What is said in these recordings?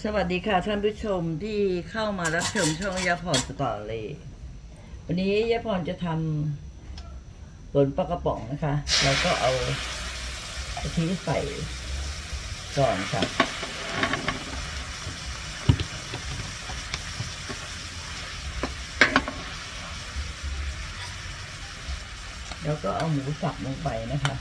สวัสดีค่ะท่านผู้ชมที่เข้ามารับชมช่องยาพรสตอรี่วันนี้ยาพรจะทำบนปลากระป๋องนะคะ แล้วก็เอากะทิใส่ก่อนค่ะแล้วก็เอาหมูสับลงไปนะคะ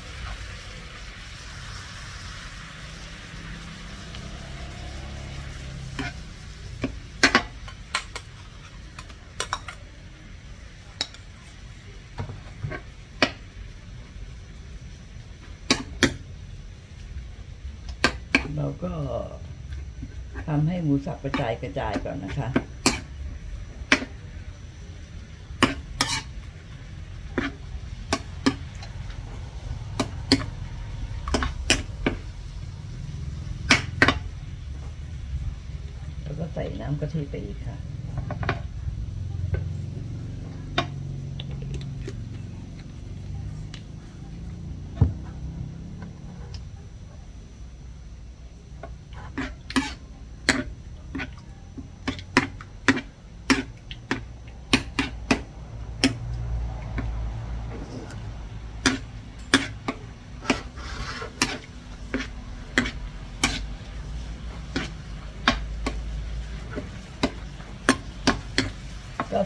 ก็ทำให้หมูสับกระจายกระจายก่อนนะคะ แล้วก็ใส่น้ำกะทิไปอีกค่ะ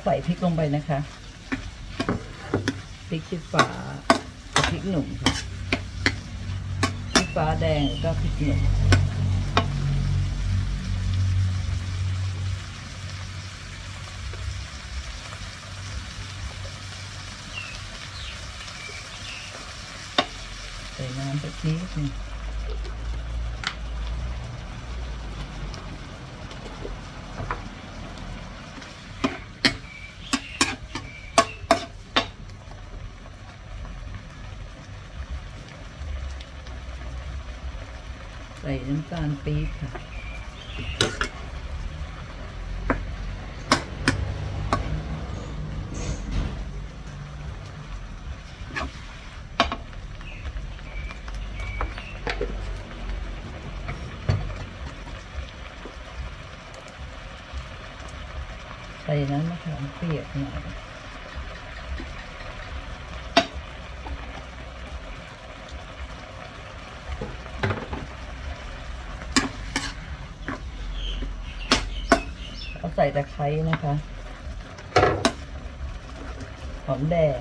ใส่พริกลงไปนะคะพริกชี้ฟ้าพริกหนุ่มค่ะพริกฟ้าแดงแล้วก็พริกหนุ่มใส่น้ำสักนิดนึง น้ำตาลปี๊บค่ะ ใส่น้ำมะขามเปียกหน่อย เอาใส่ตะไคร้นะคะ หอมแดง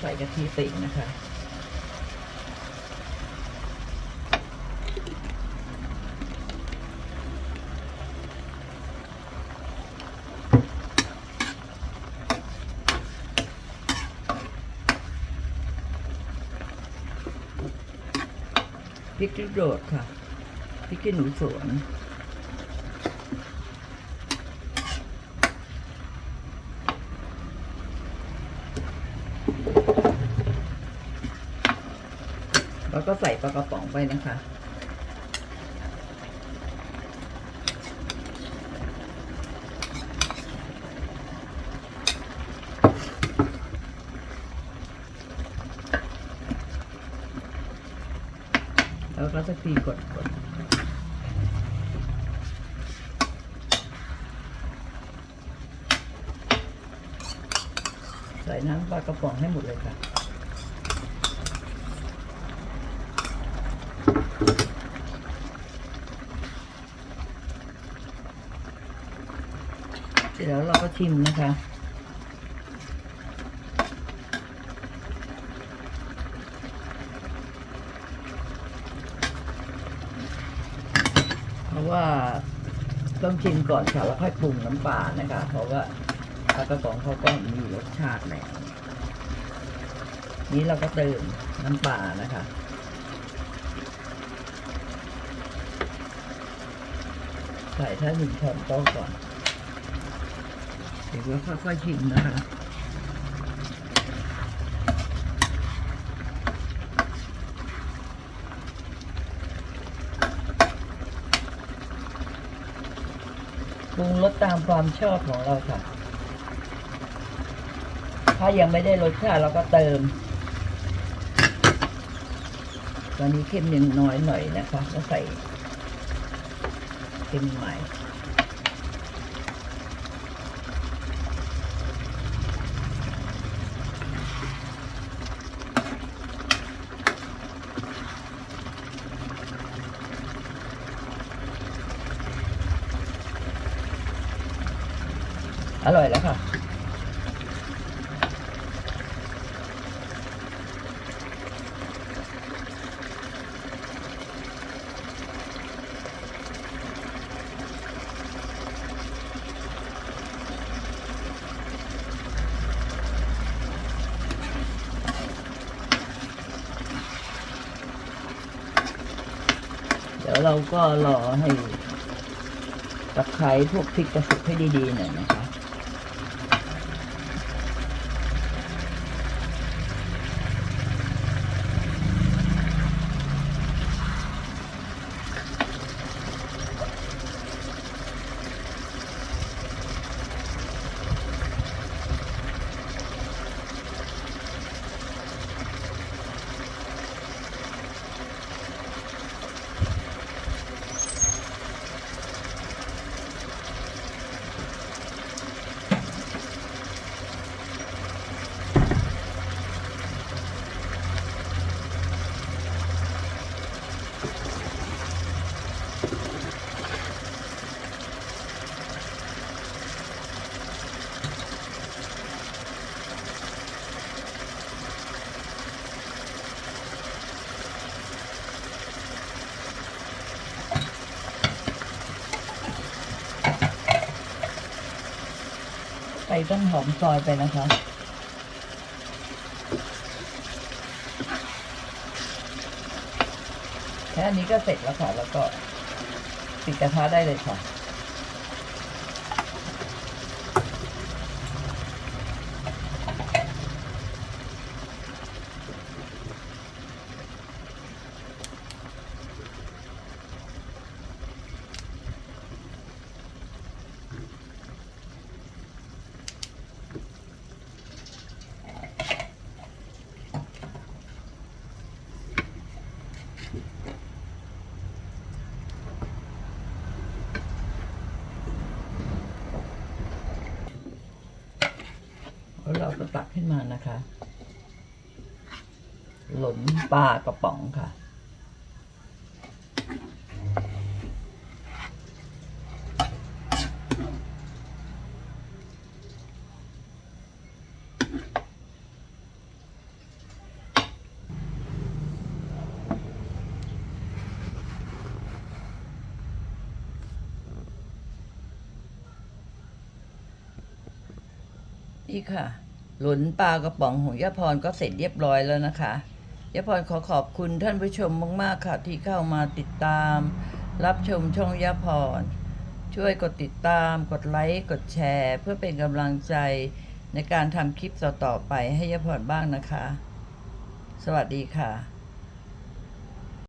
ใส่กะทิติ่งนะคะพริกขี้โดดค่ะพริกขี้หนูสวน แล้วก็ใส่ปลากระป๋องไปนะคะ แล้วก็จะพีกดกดใส่น้ำปลากระป๋องให้หมดเลยค่ะ เสร็จ แล้วเราก็ชิมนะคะ เพราะว่าต้องชิมก่อนค่ะแล้วค่อยปรุงน้ำปลานะคะ เพราะว่าปลากระป๋องเขาก็มีรสชาติแล้วนี้เราก็เติมน้ำปลานะคะใส่ถ้าหนึ่งช้อนโต๊ะก่อน เดี๋ยวก็ค่อยๆชิมนะคะปรุงรสตามความชอบของเราค่ะ ถ้ายังไม่ได้รสชาติเราก็เติม ตอนนี้เค็มยังน้อยหน่อยนะคะ ก็ใส่เค็มใหม่ อร่อยแล้วค่ะ เดี๋ยวเราก็รอให้ตะไคร้พวกพริกกระสุกให้ดีๆหน่อยนะคะ ใส่ต้นหอมซอยไปนะคะแค่นี้ก็เสร็จแล้วค่ะ แล้วก็ปิดกระทะได้เลยค่ะ แล้วเราก็ตักขึ้นมานะคะ หล่นปลากระป๋องค่ะนี่ค่ะ หลุนปลากระป๋องของย่าพรก็เสร็จเรียบร้อยแล้วนะคะย่าพรขอขอบคุณท่านผู้ชมมาก ๆ ค่ะ ที่เข้ามาติดตาม รับชมช่องย่าพร ช่วยกดติดตาม กดไลค์ กดแชร์ เพื่อเป็นกำลังใจในการทำคลิปต่อ ๆ ไปให้ย่าพรบ้างนะคะ สวัสดีค่ะ